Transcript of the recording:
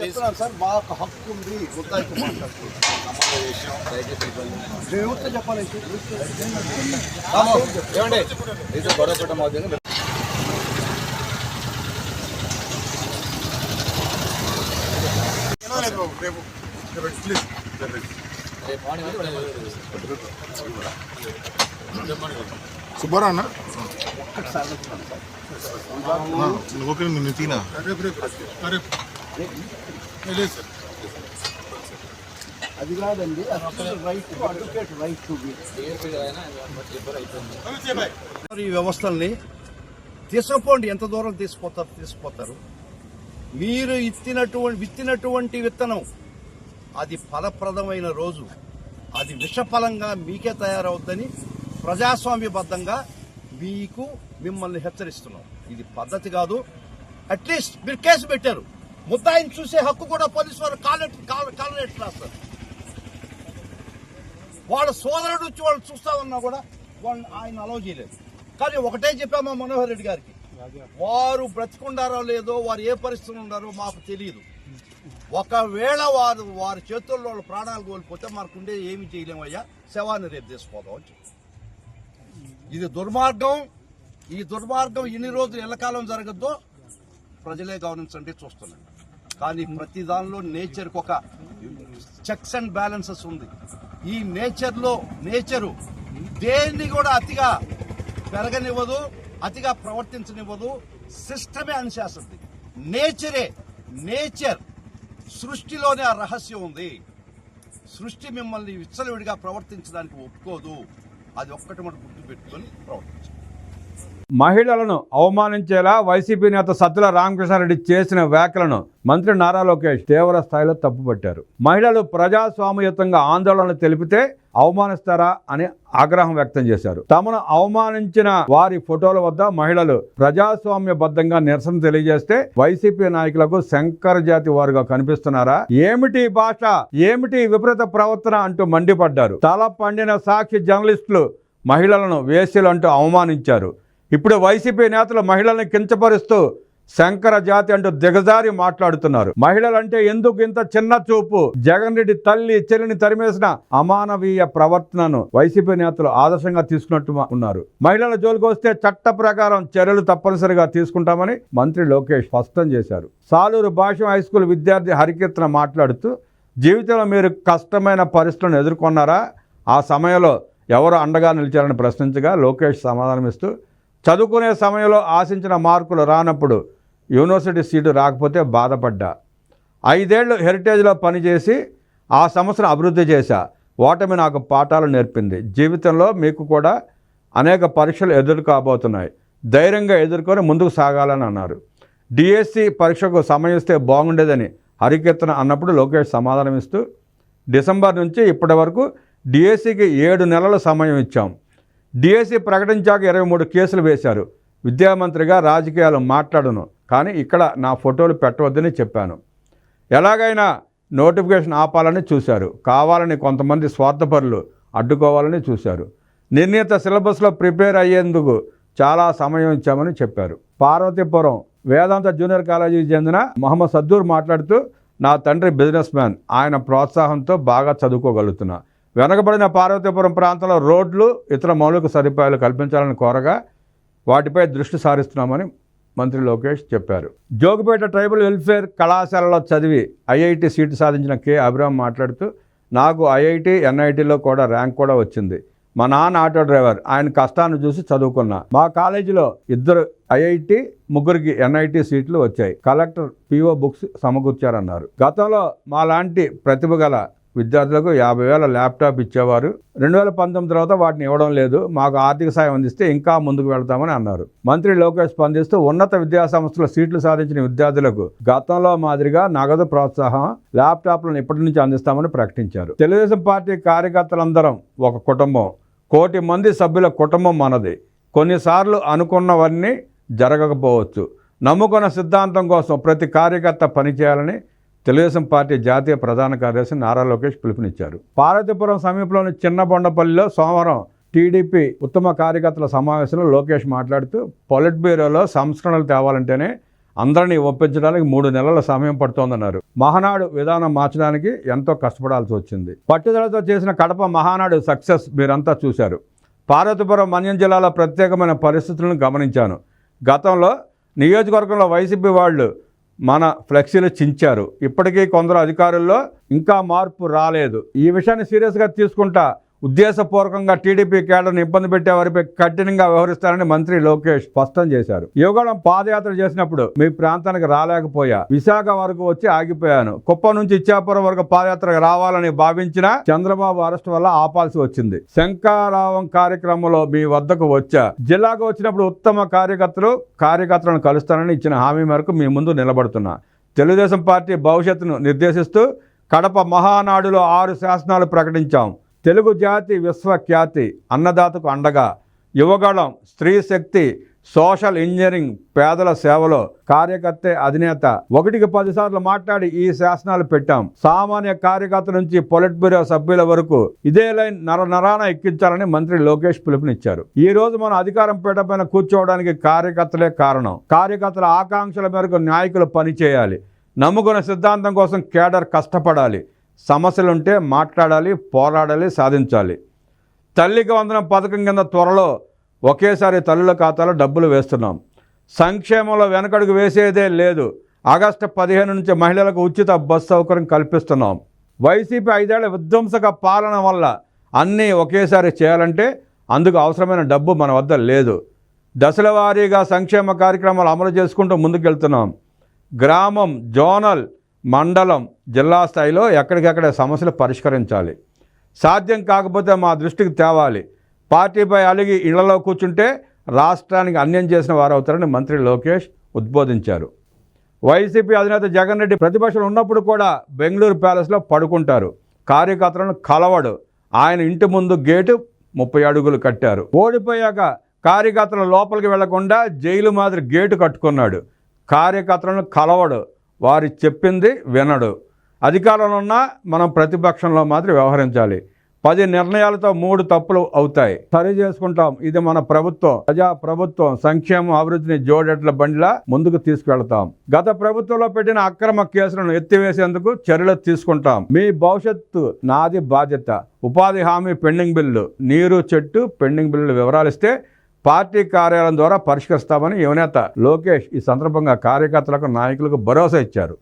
చెప్తున్నాను సార్ మాకు హక్కు ఉంది. ముద్దాయికి మాట్లాడుతున్నాం. మేము ఎవరితో చెప్పాలి ఏమండి? ఇది గొడవ పెట్టడం అవుతుంది. రేపు మార్నింగ్ సుబ్బారా అన్న ఓకే నేను తీనా. అది కాదండి right advocate right to be ఈ వ్యవస్థల్ని తీసుకుపోండి ఎంత దూరం తీసుకుపోతారు తీసుకుపోతారు. మీరు ఇత్తినటువంటి విత్తినటువంటి విత్తనం అది ఫలప్రదమైన రోజు. అది విషఫలంగా మీకే తయారవుద్దని ప్రజాస్వామ్యబద్ధంగా మీకు మిమ్మల్ని హెచ్చరిస్తున్నాం. ఇది పద్ధతి కాదు. అట్లీస్ట్ మీరు కేసు పెట్టారు. ముద్దాయిని చూసే హక్కు కూడా పోలీసు వారు కాలెట్ కాలనెట్ రాస్తారు వాళ్ళ సోదరుడు వచ్చి వాళ్ళు చూస్తా ఉన్నా కూడా వాళ్ళు ఆయన అలౌ చేయలేదు. కానీ ఒకటే చెప్పామా మనోహర్ రెడ్డి గారికి. వారు బ్రతికుండారో లేదో వారు ఏ పరిస్థితులు ఉన్నారో మాకు తెలియదు. ఒకవేళ వారు వారి చేతుల్లో వాళ్ళ ప్రాణాలు కోల్పోతే మనకుండే ఏమి చేయలేమయ్యా శవాన్ని రేపు తీసుకోదాం అని ఇది దుర్మార్గం. ఈ దుర్మార్గం ఎన్ని రోజులు ఎల్లకాలం జరగద్దో ప్రజలే గమనించండి చూస్తున్నాను కానీ ప్రతి దానిలో నేచర్కి ఒక చెక్స్ అండ్ బ్యాలెన్సెస్ ఉంది. ఈ నేచర్లో నేచరు దేన్ని కూడా అతిగా పెరగనివ్వదు అతిగా ప్రవర్తించనివ్వదు సిస్టమే అనిచేస్తుంది నేచరే నేచర్ సృష్టిలోనే ఆ రహస్యం ఉంది. సృష్టి మిమ్మల్ని విచ్చలవిడిగా ప్రవర్తించడానికి ఒప్పుకోదు. అది ఒక్కటి మనం గుర్తుపెట్టుకొని ప్రవర్తించాలి మహిళలను అవమానించేలా వైసీపీ నేత సత్తుల రామకృష్ణారెడ్డి చేసిన వ్యాఖ్యలను మంత్రి నారా లోకేష్ తీవ్ర స్థాయిలో తప్పుపట్టారు. మహిళలు ప్రజాస్వామ్యతంగా ఆందోళన తెలిపితే అవమానిస్తారా అని ఆగ్రహం వ్యక్తం చేశారు. తమను అవమానించిన వారి ఫోటోల వద్ద మహిళలు ప్రజాస్వామ్యబద్ధంగా నిరసన తెలియజేస్తే వైసీపీ నాయకులకు శంకర జాతి వారుగా కనిపిస్తున్నారా? ఏమిటి భాష? ఏమిటి విపరీత ప్రవర్తన అంటూ మండిపడ్డారు. తల పండిన సాక్షి జర్నలిస్టులు మహిళలను వేసులు అంటూ అవమానించారు. ఇప్పుడు వైసీపీ నేతలు మహిళల్ని కించపరుస్తూ శంకర జాతి అంటూ దిగజారి మాట్లాడుతున్నారు. మహిళలంటే ఎందుకు ఇంత చిన్న చూపు? జగన్ రెడ్డి తల్లి చెల్లిని తరిమేసిన అమానవీయ ప్రవర్తనను వైసీపీ నేతలు ఆదర్శంగా తీసుకున్నట్టు ఉన్నారు. మహిళల జోలికి వస్తే చట్ట ప్రకారం చర్యలు తప్పనిసరిగా తీసుకుంటామని మంత్రి లోకేష్ స్పష్టం చేశారు. సాలూరు భాష హై స్కూల్ విద్యార్థి హరికీర్తన మాట్లాడుతూ జీవితంలో మీరు కష్టమైన పరిస్థితులను ఎదుర్కొన్నారా? ఆ సమయంలో ఎవరు అండగా నిలిచారని ప్రశ్నించగా లోకేష్ సమాధానమిస్తూ చదువుకునే సమయంలో ఆశించిన మార్కులు రానప్పుడు యూనివర్సిటీ సీటు రాకపోతే బాధపడ్డా. ఐదేళ్ళు హెరిటేజ్లో పనిచేసి ఆ సంవత్సరం అభివృద్ధి చేశా. ఓటమి నాకు పాఠాలు నేర్పింది. జీవితంలో మీకు కూడా అనేక పరీక్షలు ఎదురు కాబోతున్నాయి. ధైర్యంగా ఎదుర్కొని ముందుకు సాగాలని అన్నారు. డిఎస్సి పరీక్షకు సమయం ఇస్తే బాగుండేదని హరికెత్తన అన్నప్పుడు లోకేష్ సమాధానం ఇస్తూ డిసెంబర్ నుంచి ఇప్పటి వరకు డిఎస్సికి ఏడు నెలల సమయం ఇచ్చాం. డిఎస్సి ప్రకటించాక ఇరవై మూడు కేసులు వేశారు. విద్యామంత్రిగా రాజకీయాలు మాట్లాడను కానీ ఇక్కడ నా ఫోటోలు పెట్టవద్దని చెప్పాను. ఎలాగైనా నోటిఫికేషన్ ఆపాలని చూశారు. కావాలని కొంతమంది స్వార్థపరులు అడ్డుకోవాలని చూశారు. నిర్ణీత సిలబస్లో ప్రిపేర్ అయ్యేందుకు చాలా సమయం ఇచ్చామని చెప్పారు. పార్వతీపురం వేదాంత జూనియర్ కాలేజీకి చెందిన మొహమ్మద్ సద్దూర్ మాట్లాడుతూ నా తండ్రి బిజినెస్ మ్యాన్ ఆయన ప్రోత్సాహంతో బాగా చదువుకోగలుగుతున్నా. వెనకబడిన పార్వతీపురం ప్రాంతంలో రోడ్లు ఇతర మౌలిక సదుపాయాలు కల్పించాలని కోరగా వాటిపై దృష్టి సారిస్తున్నామని మంత్రి లోకేష్ చెప్పారు. జోగిపేట ట్రైబల్ వెల్ఫేర్ కళాశాలలో చదివి ఐఐటి సీటు సాధించిన కె. అభిరామ్ మాట్లాడుతూ నాకు ఐఐటి ఎన్ఐటిలో కూడా ర్యాంక్ కూడా వచ్చింది. మా నాన్న ఆటో డ్రైవర్. ఆయన కష్టాన్ని చూసి చదువుకున్నా. మా కాలేజీలో ఇద్దరు ఐఐటి ముగ్గురికి ఎన్ఐటి సీట్లు వచ్చాయి. కలెక్టర్ పిఓ బుక్స్ సమకూర్చారన్నారు. గతంలో మా లాంటి ప్రతిభ గల విద్యార్థులకు యాభై వేల ల్యాప్టాప్ ఇచ్చేవారు. రెండు వేల పంతొమ్మిది తర్వాత వాటిని ఇవ్వడం లేదు. మాకు ఆర్థిక సాయం అందిస్తే ఇంకా ముందుకు వెళ్తామని అన్నారు. మంత్రి లోకేష్ స్పందిస్తూ ఉన్నత విద్యాసంస్థల సీట్లు సాధించిన విద్యార్థులకు గతంలో మాదిరిగా నగదు ప్రోత్సాహం ల్యాప్టాప్లను ఇప్పటి నుంచి అందిస్తామని ప్రకటించారు. తెలుగుదేశం పార్టీ కార్యకర్తలందరం ఒక కుటుంబం. కోటి మంది సభ్యుల కుటుంబం మనది. కొన్నిసార్లు అనుకున్నవన్నీ జరగకపోవచ్చు. నమ్ముకున్న సిద్ధాంతం కోసం ప్రతి కార్యకర్త పనిచేయాలని తెలుగుదేశం పార్టీ జాతీయ ప్రధాన కార్యదర్శి నారా లోకేష్ పిలుపునిచ్చారు. పార్వతీపురం సమీపంలోని చిన్నబొండపల్లిలో సోమవారం టీడీపీ ఉత్తమ కార్యకర్తల సమావేశంలో లోకేష్ మాట్లాడుతూ పొలిట్ బ్యూరోలో సంస్కరణలు తేవాలంటేనే అందరినీ ఒప్పించడానికి మూడు నెలల సమయం పడుతోందన్నారు. మహానాడు విధానం మార్చడానికి ఎంతో కష్టపడాల్సి వచ్చింది. పట్టుదలతో చేసిన కడప మహానాడు సక్సెస్ మీరంతా చూశారు. పార్వతీపురం మన్యం జిల్లాలో ప్రత్యేకమైన పరిస్థితులను గమనించాను. గతంలో నియోజకవర్గంలో వైసీపీ వాళ్ళు మన ఫ్లెక్సీలు చించారు. ఇప్పటికీ కొందరు అధికారుల్లో ఇంకా మార్పు రాలేదు. ఈ విషయాన్ని సీరియస్గా తీసుకుంటా ఉద్దేశపూర్వకంగా టీడీపీ కేడర్ను ఇబ్బంది పెట్టే వారిపై కఠినంగా వ్యవహరిస్తారని మంత్రి లోకేష్ స్పష్టం చేశారు. యువగళం పాదయాత్ర చేసినప్పుడు మీ ప్రాంతానికి రాలేకపోయా. విశాఖ వరకు వచ్చి ఆగిపోయాను. కుప్ప నుంచి ఇచ్చాపురం వరకు పాదయాత్రకు రావాలని భావించిన చంద్రబాబు అరెస్ట్ వల్ల ఆపాల్సి వచ్చింది. శంకారావం కార్యక్రమంలో మీ వద్దకు వచ్చా. జిల్లాకు వచ్చినప్పుడు ఉత్తమ కార్యకర్తలు కార్యకర్తలను కలుస్తానని ఇచ్చిన హామీ మేరకు మీ ముందు నిలబడుతున్నా. తెలుగుదేశం పార్టీ భవిష్యత్తును నిర్దేశిస్తూ కడప మహానాడులో ఆరు శాసనాలు ప్రకటించాం. తెలుగు జాతి విశ్వఖ్యాతి అన్నదాతకు అండగా యువగళం స్త్రీ శక్తి సోషల్ ఇంజనీరింగ్ పేదల సేవలో కార్యకర్త అధినేత. ఒకటికి పదిసార్లు మాట్లాడి ఈ శాసనాలు పెట్టాం. సామాన్య కార్యకర్త నుంచి పొలిట్ బ్యూరో సభ్యుల వరకు ఇదే లైన్ నర నరాన ఎక్కించాలని మంత్రి లోకేష్ పిలుపునిచ్చారు. ఈ రోజు మనం అధికారం పీట పైన కూర్చోవడానికి కార్యకర్తలే కారణం. కార్యకర్తల ఆకాంక్షల మేరకు నాయకులు పనిచేయాలి. నమ్ముకున్న సిద్ధాంతం కోసం కేడర్ కష్టపడాలి. సమస్యలు ఉంటే మాట్లాడాలి పోరాడాలి సాధించాలి. తల్లికి వందనం పథకం కింద త్వరలో ఒకేసారి తల్లుల ఖాతాలో డబ్బులు వేస్తున్నాం. సంక్షేమంలో వెనకడుగు వేసేదే లేదు. ఆగస్టు పదిహేను నుంచి మహిళలకు ఉచిత బస్ సౌకర్యం కల్పిస్తున్నాం. వైసీపీ ఐదేళ్ళ విధ్వంసక పాలన వల్ల అన్నీ ఒకేసారి చేయాలంటే అందుకు అవసరమైన డబ్బు మన వద్ద లేదు. దశల వారీగా సంక్షేమ కార్యక్రమాలు అమలు చేసుకుంటూ ముందుకెళ్తున్నాం. గ్రామం జోనల్ మండలం జిల్లా స్థాయిలో ఎక్కడికెక్కడ సమస్యలు పరిష్కరించాలి. సాధ్యం కాకపోతే మా దృష్టికి తేవాలి. పార్టీపై అలిగి ఇళ్ళలో కూర్చుంటే రాష్ట్రానికి అన్యం చేసిన వారు అవుతారని మంత్రి లోకేష్ ఉద్బోధించారు. వైసీపీ అధినేత జగన్ రెడ్డి ప్రతిపక్షం ఉన్నప్పుడు కూడా బెంగళూరు ప్యాలెస్లో పడుకుంటారు. కార్యకర్తలను కలవడు. ఆయన ఇంటి ముందు గేటు ముప్పై అడుగులు కట్టారు. ఓడిపోయాక కార్యకర్తలు లోపలికి వెళ్ళకుండా జైలు మాదిరి గేటు కట్టుకున్నాడు. కార్యకర్తలను కలవడు. వారి చెప్పింది వినడు. అధికారంలో ఉన్నా మనం ప్రతిపక్షంలో మాత్రం వ్యవహరించాలి. పది నిర్ణయాలతో మూడు తప్పులు అవుతాయి. సరి చేసుకుంటాం. ఇది మన ప్రభుత్వం. ప్రజా ప్రభుత్వం సంక్షేమం అభివృద్ధిని జోడెట్ల బండిలా ముందుకు తీసుకెళ్తాం. గత ప్రభుత్వంలో పెట్టిన అక్రమ కేసులను ఎత్తివేసేందుకు చర్యలు తీసుకుంటాం. మీ భవిష్యత్తు నాది బాధ్యత. ఉపాధి హామీ పెండింగ్ బిల్లు. నీరు చెట్టు పెండింగ్ బిల్లు వివరాలు ఇస్తే పార్టీ కార్యాలయం ద్వారా పరిష్కరిస్తామని యువనేత లోకేష్ ఈ సందర్భంగా కార్యకర్తలకు నాయకులకు భరోసా ఇచ్చారు.